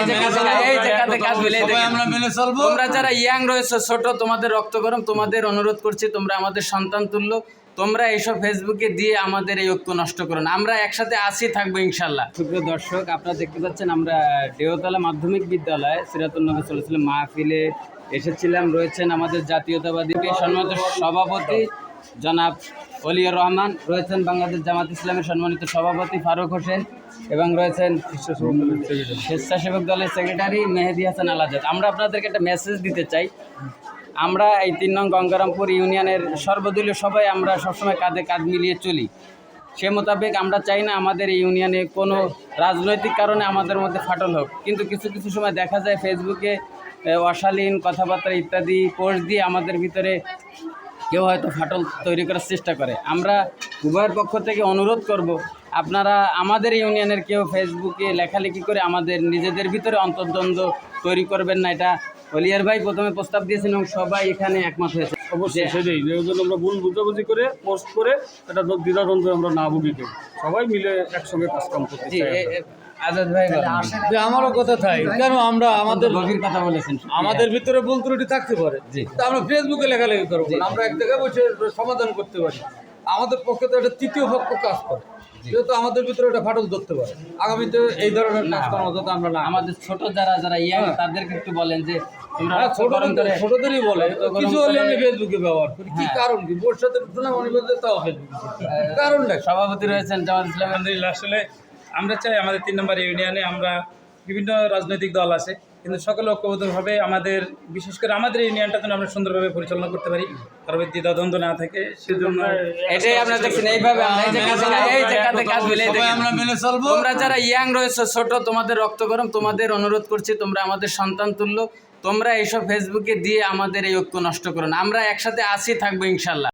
এই যে এই যে। আমরা মেনে চলবো তোমরা যারা ইয়াং রয়েছে ছোট তোমাদের রক্ত গরম তোমাদের অনুরোধ করছি তোমরা আমাদের সন্তান তুল্য তোমরা এইসব ফেসবুকে দিয়ে আমাদের এই ঐক্য নষ্ট করো না আমরা একসাথে আসি থাকব ইনশাল্লাহ সুপ্রিয় দর্শক আপনারা দেখতে পাচ্ছেন আমরা দেওতলা মাধ্যমিক বিদ্যালয় সিরাতুল্নবী চলেছিলাম মাহফিলে এসেছিলাম রয়েছেন আমাদের জাতীয়তাবাদী সম্মানিত সভাপতি জনাব অলিউর রহমান, রয়েছেন বাংলাদেশ জামাত ইসলামের সম্মানিত সভাপতি ফারুক হোসেন এবং রয়েছেন স্বেচ্ছাসেবক দলের সেক্রেটারি মেহেদি হাসান আলাজাদ আমরা আপনাদেরকে একটা মেসেজ দিতে চাই। আমরা এই তিন নং গঙ্গারামপুর ইউনিয়নের সর্বদলীয় সবাই আমরা সবসময় কাঁধে কাঁধ মিলিয়ে চলি। সে মোতাবেক আমরা চাই না আমাদের এই ইউনিয়নে কোনো রাজনৈতিক কারণে আমাদের মধ্যে ফাটল হোক। কিন্তু কিছু কিছু সময় দেখা যায় ফেসবুকে অশালীন কথাবার্তা ইত্যাদি পোস্ট দিয়ে আমাদের ভিতরে কেউ হয়তো ফাটল তৈরি করার চেষ্টা করে। আমরা উভয়ের পক্ষ থেকে অনুরোধ করব, আপনারা আমাদের ইউনিয়নের কেউ ফেসবুকে লেখালেখি করে আমাদের নিজেদের ভিতরে অন্তর্দ্বন্দ্ব তৈরি করবেন না, এটা হলিয়ার ভাই প্রথমে প্রস্তাব দিয়েছেন এবং সবাই এখানে একমত হয়েছে। অবশ্যই সেটাই। যে জন্য আমরা ভুল বুঝাবুঝি করে পোস্ট করে এটা দ্বিধাদ্বন্দ্ব আমরা না ভুগি কেউ। সবাই মিলে একসঙ্গে কাজ কাম করতে চাই এ- এ- আজাদ ভাই যে আমারও কথা তাই। কেন আমরা আমাদের গভীর কথা বলেছেন। আমাদের ভিতরে ভুল ত্রুটি থাকতে পারে। তা আমরা ফেসবুকে লেখালেখি করব। আমরা এক জায়গায় বসে সমাধান করতে পারি। আমাদের পক্ষে তো একটা তৃতীয় পক্ষ কাজ করে। যেহেতু আমাদের ভিতরে একটা ফাটল ধরতে পারে। আগামীতে এই ধরনের কাজ করার আমরা না আমাদের ছোট যারা যারা ইয়াং হ্যাঁ। তাদেরকে একটু বলেন যে হ্যাঁ, ছোটদেরই বলে কিছু হলে আমি ফেসবুকে ব্যবহার করি। কি হ্যাঁ। কারণ কি? বোর সাথে বলতে তাও ফেসবুকে কারণ দেখ সভাপতি রয়েছেন জামাত ইসলাম। আলহামদুলিল্লাহ আসলে আমরা চাই আমাদের তিন নম্বর ইউনিয়নে আমরা বিভিন্ন রাজনৈতিক দল আছে কিন্তু সকলে ঐক্যবদ্ধভাবে আমাদের বিশেষ করে আমাদের ইউনিয়নটা যেন আমরা সুন্দরভাবে পরিচালনা করতে পারি কারণ দ্বিধাদ্বন্দ্ব না থাকে সেজন্য এটাই আপনারা দেখছেন এইভাবে আমরা মেনে চলবো। তোমরা যারা ইয়াং রয়েছে ছোট তোমাদের রক্ত গরম তোমাদের অনুরোধ করছি তোমরা আমাদের সন্তান তুল্য তোমরা এইসব ফেসবুকে দিয়ে আমাদের এই ঐক্য নষ্ট করো না। আমরা একসাথে আসি থাকব ইনশাল্লাহ।